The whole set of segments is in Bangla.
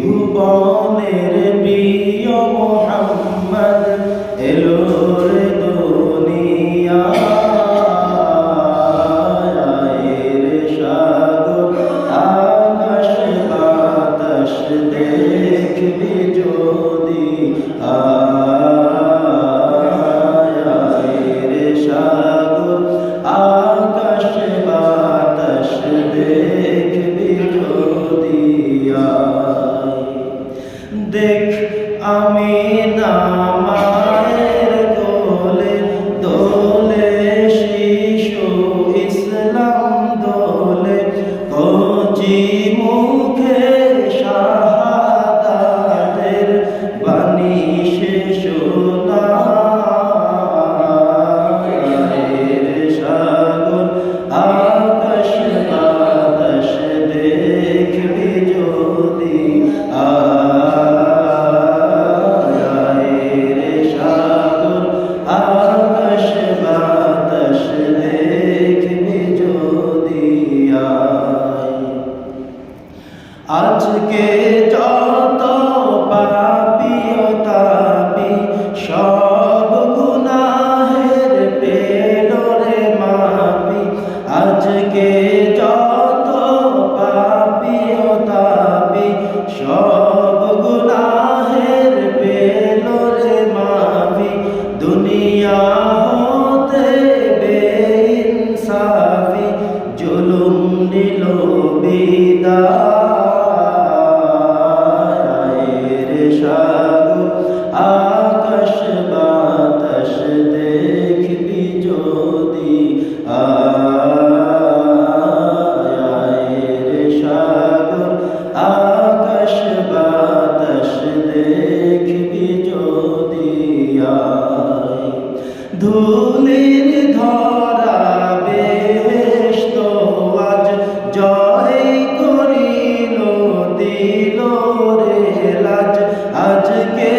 ভুবনের বিয় মোহাম্মদ এলো রে que সব গুনাহের পেল রে মাফি দুনিয়া হতে বেইনসাফি জুলুম নিল বিদায়। ধুলির ধরা বেহস্ত আজ জয় করিল দিল রে লাজ। আজকে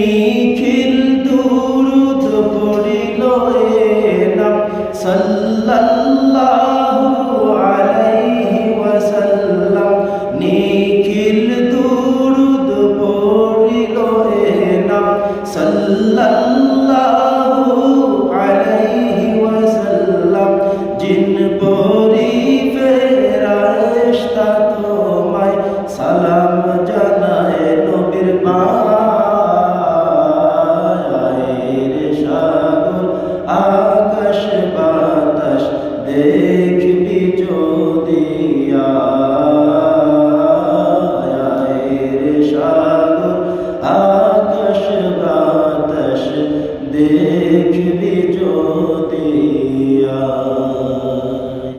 নিখিল দুরুদ পড়িল এলাম সাল্লাল্লাহু